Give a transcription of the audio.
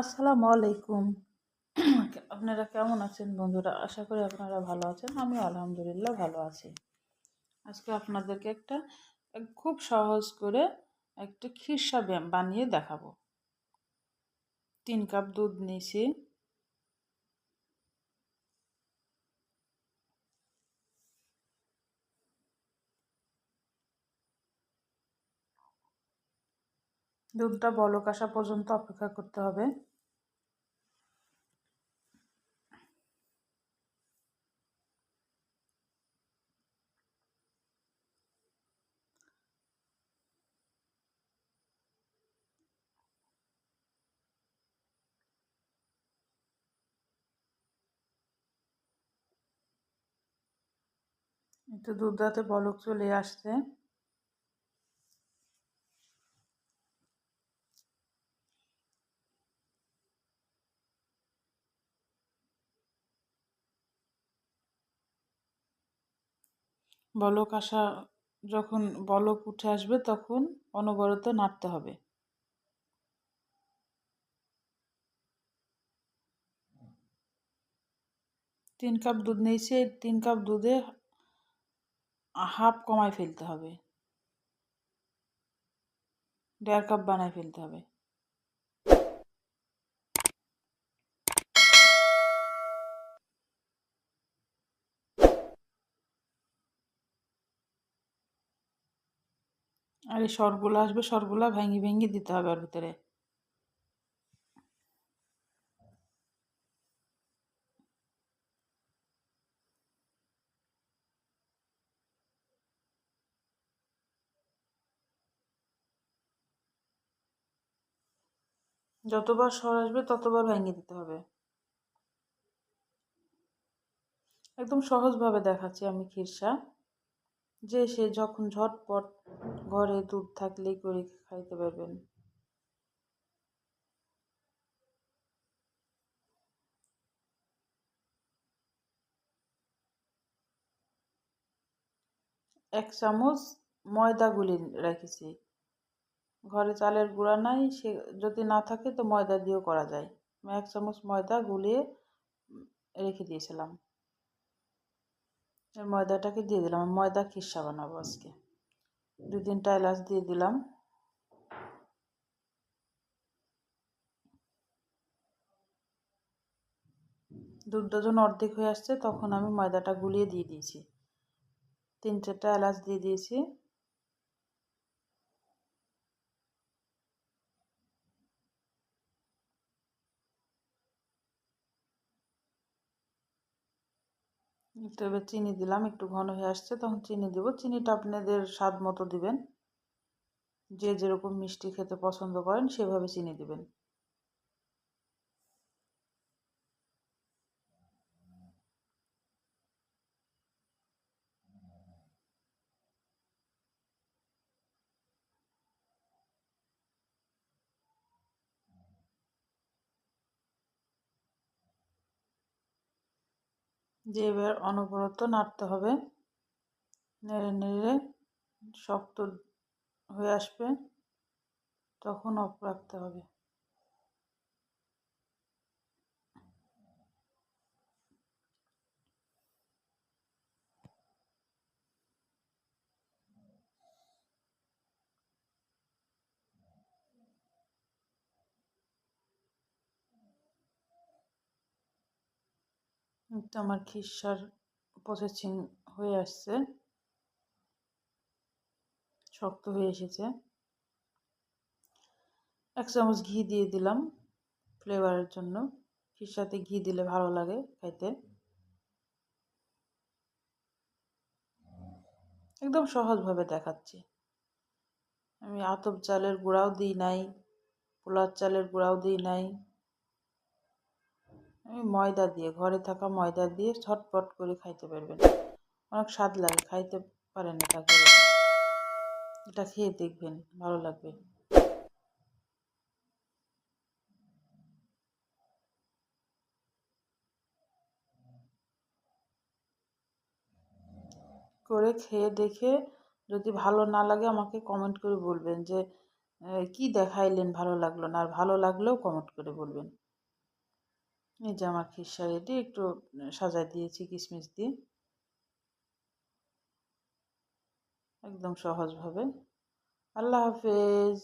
আসসালামু আলাইকুম। আপনারা কেমন আছেন বন্ধুরা? আশা করি আপনারা ভালো আছেন আমি আলহামদুলিল্লাহ ভালো আছি। আজকে আপনাদেরকে একটা, খুব সহজ করে একটা খিরসা বানিয়ে দেখাবো। তিন কাপ দুধ নিয়েছি। দুধটা বলক আসা পর্যন্ত অপেক্ষা করতে হবে। একটু দুধটাতে বলক চলে আসছে। বলক আসা, যখন বলক উঠে আসবে তখন অনবরত নাড়তে হবে। তিন কাপ দুধ নিয়েছি, তিন কাপ দুধে হাফ কমায় ফেলতে হবে। দেড় কাপ বানায় ফেলতে হবে। আর এই সরগুলো আসবে সরগুলো ভেঙে ভেঙে দিতে হবে ওর ভিতরে। যতবার সর আসবে, ততবার ভেঙে দিতে হবে। একদম সহজভাবে দেখাচ্ছি আমি খিরসা। যে সে যখন ঝটপট ঘরে দুধ থাকলেই করে খাইতে পারবেন। এক চামচ ময়দা গুলি রেখেছি। ঘরে চালের গুঁড়া নাই, সে যদি না থাকে তো ময়দা দিয়েও করা যায়। এক চামচ ময়দা গুলিয়ে রেখে দিয়েছিলাম। ময়দাটাকে দিয়ে দিলাম। ময়দা খিসা বানাবো আজকে। দু তিনটা এলাচ দিয়ে দিলাম। দুধটা ডজন অর্ধেক হয়ে আসছে, তখন আমি ময়দাটা গুলিয়ে দিয়ে দিয়েছি। তিন চারটা এলাচ দিয়ে দিয়েছি। একটু এবার চিনি দিলাম, একটু ঘন হয়ে আসছে, তখন চিনি দেবো। চিনিটা আপনাদের স্বাদ মতো দিবেন। যে যেরকম মিষ্টি খেতে পছন্দ করেন, সেভাবে চিনি দিবেন। যে এবার অনবরত নাড়তে হবে। নেড়ে নেড়ে শক্ত হয়ে আসবে তখন অফ রাখতে হবে। তো আমার খিসার প্রসেসিং হয়ে আসছে। শক্ত হয়ে এসেছে। এক চামচ ঘি দিয়ে দিলাম ফ্লেভারের জন্য। খিসাতে ঘি দিলে ভালো লাগে খাইতে। একদম সহজভাবে দেখাচ্ছি। আমি আতপ চালের গুঁড়াও দিই নাই পোলার চালের গুঁড়াও দিই নাই। আমি ময়দা দিয়ে, ঘরে থাকা ময়দা দিয়ে ছটপট করে খাইতে পারবেন। অনেক স্বাদ লাগে, খাইতে পারেন এটা করে। এটা খেয়ে দেখবেন, ভালো লাগবে। করে খেয়ে দেখে যদি ভালো না লাগে আমাকে কমেন্ট করে বলবেন যে কি দেখাইলেন ভালো লাগল না? আর ভালো লাগলেও কমেন্ট করে বলবেন। এই যে আমার খিসা রেডি একটু সাজায় দিয়েছি কিশমিশ দিয়ে। একদম সহজভাবে। আল্লাহ হাফেজ।